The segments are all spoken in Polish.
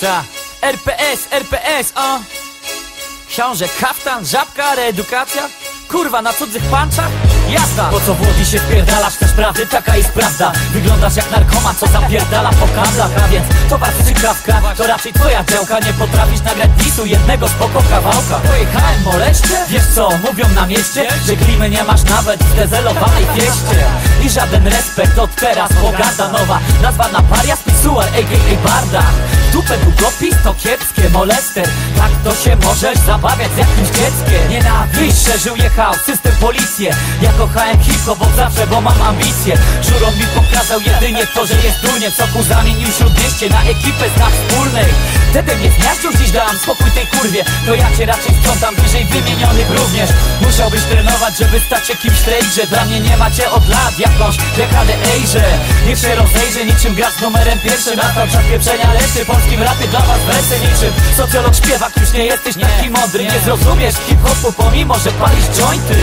Ta, RPS, RPS, o! Książę, kaftan, żabka, reedukacja? Kurwa, na cudzych panczach? Jazda! Po co w Łodzi się wpierdalasz też prawdy, taka jest prawda Wyglądasz jak narkoman, co zapierdala po kablach A więc towar strzykawka, to raczej twoja działka Nie potrafisz nagrać disu jednego spoko kawałka Pojechałem moleście? Wiesz co, mówią na mieście, że klimy nie masz nawet w dezelowanej fieście I żaden respekt od teraz, pogarda nowa Nazwa na paria spisuar, a.k.a. Barda. Dupę długopis to kiepskie, molester. Tak to się możesz zabawiać z jakimś dzieckiem. Nienawiść szerzył jechał, system policję. Ja kochałem hip-hop od zawsze, bo mam ambicje. Żurą mi pokazał jedynie to, że jest durnie Soku zamienił śródmieście na ekipę znak wspólnej. Wtedy mnie zmiażdżył, dziś dałam spokój tej kurwie. To ja cię raczej sprzątam wyżej wymienionych również. Musiałbyś trenować, żeby stać się kimś że Dla mnie nie macie od lat jakąś dekadę ejże Niech się rozejrzy niczym gra z numerem pierwszym Nastał czas pieprzenia leszy polskim rapie dla was wersy niczym. Socjolog śpiewak, już nie jesteś taki mądry Nie zrozumiesz hip-hopu pomimo, że palisz jointy.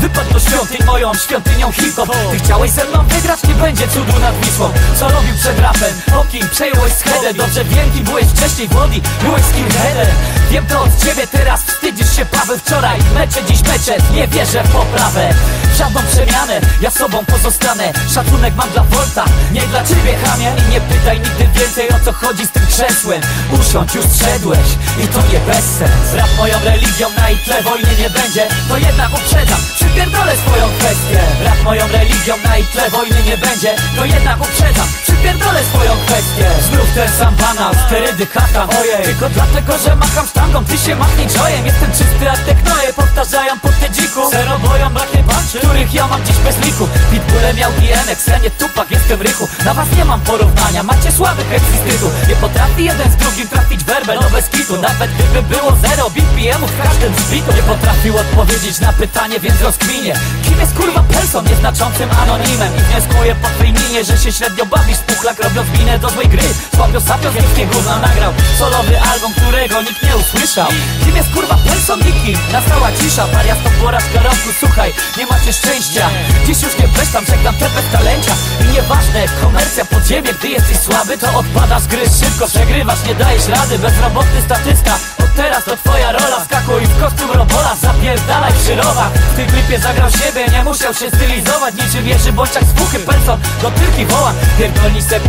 Wypadł do świątyń moją świątynią hip-hop. Ty chciałeś ze mną wygrać, nie będzie cudu nad Wisłą. Co robił przed rapem? O kim przejąłeś schedę? Dobrze wiem, kim byłeś wcześniej w Łodzi Byłeś skinheadem Wiem to od ciebie teraz, wstydzisz się Paweł wczoraj. Mecze dziś mecze, nie wierzę w poprawę żadną przemianę, ja sobą pozostanę. Szacunek mam dla Volta, nie dla ciebie chamia I nie pytaj nigdy więcej o co chodzi z tym krzesłem. Usiądź, już szedłeś i to nie bez sens. Rap moją religią, na ich tle wojny nie będzie. To jednak uprzedzam, przypierdolę swoją kwestię. Rap moją religią, na ich tle wojny nie będzie To jednak uprzedzam, przypierdolę swoją kwestię. Znów ten sam banał, sterydy katam Ojej, tylko dlatego, że macham sztangą Ty się machnij jojem, jestem czysty jak te knoje Powtarzają po te dziku Zero boją, braknie panczy Których ja mam dziś bez liku. Pitbulle miał DNX, ja nie tupak, jestem rychu. Na was nie mam porównania, macie słaby eksystytu. Nie potrafi jeden z drugim trafić werbel, no bez kitu. Nawet gdyby było zero BPM-ów w każdym zbitu Nie potrafił odpowiedzieć na pytanie, więc rozkminie. Kim jest kurwa person, nieznaczącym anonimem. I wnioskuję po twej minie, że się średnio bawisz. Puchlak robiąc minę do złej gry. Słabio sapio z nikim gówno nagrał Solowy album, którego nikt nie usłyszał. Kim jest kurwa nikim Nastała cisza, paria to porażka roku Słuchaj, nie macie szczęścia. Dziś już nie besztam, żegnam te bez talencia I nieważne, komercja podziemie Gdy jesteś słaby, to odpadasz gry. Szybko przegrywasz, nie dajesz rady. Bezrobotny statysta Od teraz to twoja rola. Skakuj w kostium robola Zapierdalaj przy rowach. W tym klipie zagrał siebie, nie musiał się stylizować. Niczym Jerzy Bączak z puchy person Do tylki woła. Pierdolni se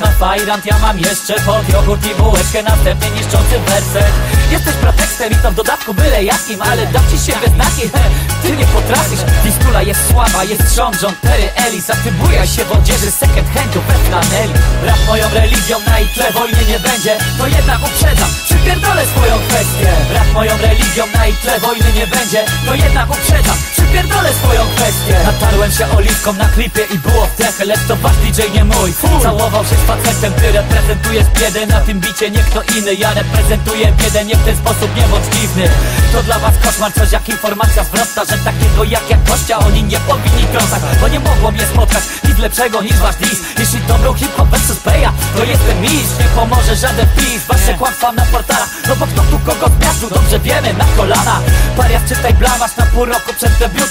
na fajrant Ja mam jeszcze pod jogurt i bułeczkę Następnie niszczący werset Jesteś pretekstem i to w dodatku byle jakim Ale dam ci się we znaki, he, ty nie potrafisz. Fistula jest słaba, jest rząd, John Terry Ellis. A ty się w odzieży second handu we flaneli. Rap moją religią, na ich tle wojny nie będzie. To jednak uprzedzam, przypierdolę swoją kwestię. Rap moją religią, na ich tle wojny nie będzie. To jednak uprzedzam, przypierdolę swoją kwestię. Natarłem się oliwką na klipie i było w trechę Lecz to wasz DJ nie mój. Całował się z facetem, ty reprezentujesz biedę. Na tym bicie nie kto inny, ja reprezentuję biedę. Nie w ten sposób nie bądź dziwny To dla was koszmar, coś jak informacja zwrotna Że takiego jak ja gościa oni nie powinni trącać Bo nie mogło mnie spotkać nic lepszego niż wasz dis Jeśli to był hip-hop versus to jestem mistrz. Nie pomoże żaden wpis, wasze kłamstwa na portalach. No bo kto tu kogo zmiażdżył, dobrze wiemy, na kolana. Parias czytaj blamasz na pół roku przed debiutem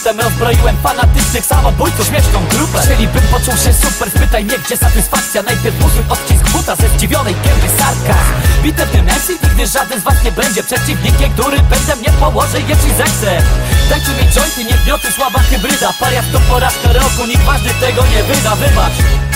Rozbroiłem fanatycznych samobójców, śmieszną grupę. Chcieliby poczuł się super, spytaj mnie gdzie satysfakcja. Najpierw usuń odcisk buta ze zdziwionej gęby sarkazm. Bitew dymensji nigdy żaden z was nie będzie Przeciwnikiem, który będę mnie położy, jeśli zechce. Dajcie mi jointy, nie gnioty, słaba hybryda. Parias to porażka roku, nikt ważny tego nie wyda, wybacz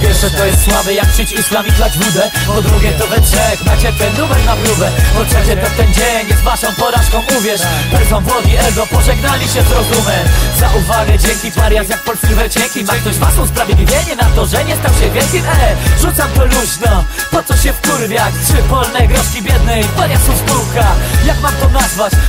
pierwsze to jest słabe jak czyć islam i klać wódę Po drugie to we trzech macie ten numer na próbę. Po trzecie to ten dzień jest waszą porażką uwierz. Person Włodzi ego pożegnali się z rozumem. Za uwagę dzięki parias jak Polsilver cienki Ma ktoś was usprawiedliwienie na to, że nie stał się wielkim E, rzucam to luźno, po co się wkurwiać? Trzy polne groszki biednej, pariasów spółka Jak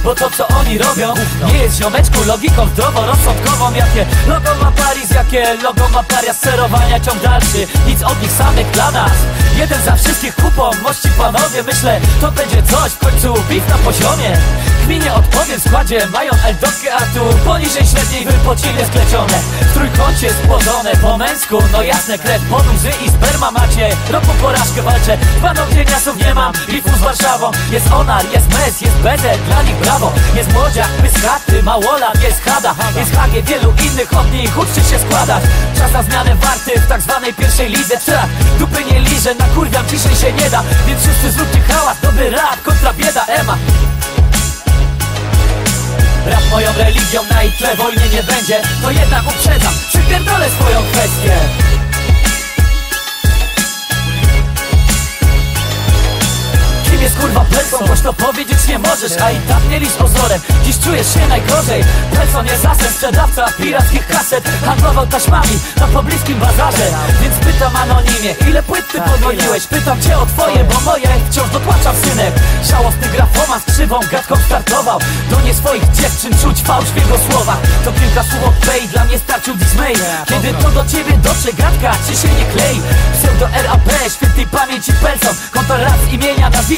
bo to co oni robią Nie jest ziomeczku logiką zdroworozsądkową Jakie logo ma Paris, jakie logo ma parias Serowania ciąg dalszy, nic od nich samych dla nas. Jeden za wszystkich kupą, mości panowie Myślę, to będzie coś, w końcu bif na poziomie. Mi nie odpowiem w składzie Mają Eldotkę, a tu poniżej średniej wypociny sklecione W trójkącie spłodzone po męsku No jasne, krew, pot, łzy i sperma macie. Roku porażkę walczę, dwa nogi niasów nie mam Bifu z Warszawą, jest Onar, jest Mes, jest Beze Nich brawo, jest Młodziak, Pyskaty, Małolat, jest Hada Jest Hagie, wielu innych od nich uczy się składać Czas na zmianę warty w tak zwanej pierwszej lidze. Strach, dupy nie liżę, na kurwiam ciszej się nie da. Więc wszyscy zróbcie hałas, dobry rap kontra bieda Ema Rap moją religią, na ich tle wojny nie będzie. To jednak uprzedzam, przypierdolę swoją kwestię Pelson? Głośno powiedzieć nie możesz, a i tak mieliś ozorem Dziś czujesz się najgorzej. Pelson jest asem, sprzedawca pirackich kaset. Handlował taśmami na pobliskim bazarze. Więc pytam anonimie, ile płyt ty podwoliłeś? Pytam cię o twoje, bo moje wciąż dotłaczam synek. Żałosny grafoman z krzywą gadką startował. Do nie swoich dziewczyn czuć fałsz w jego słowach. To kilka słów od Pay, dla mnie starczył dismay. Kiedy to do ciebie dotrze gadka, ci się nie klei? Pseudo RAP, świętej pamięci Pelson Konto raz imienia, nazwiska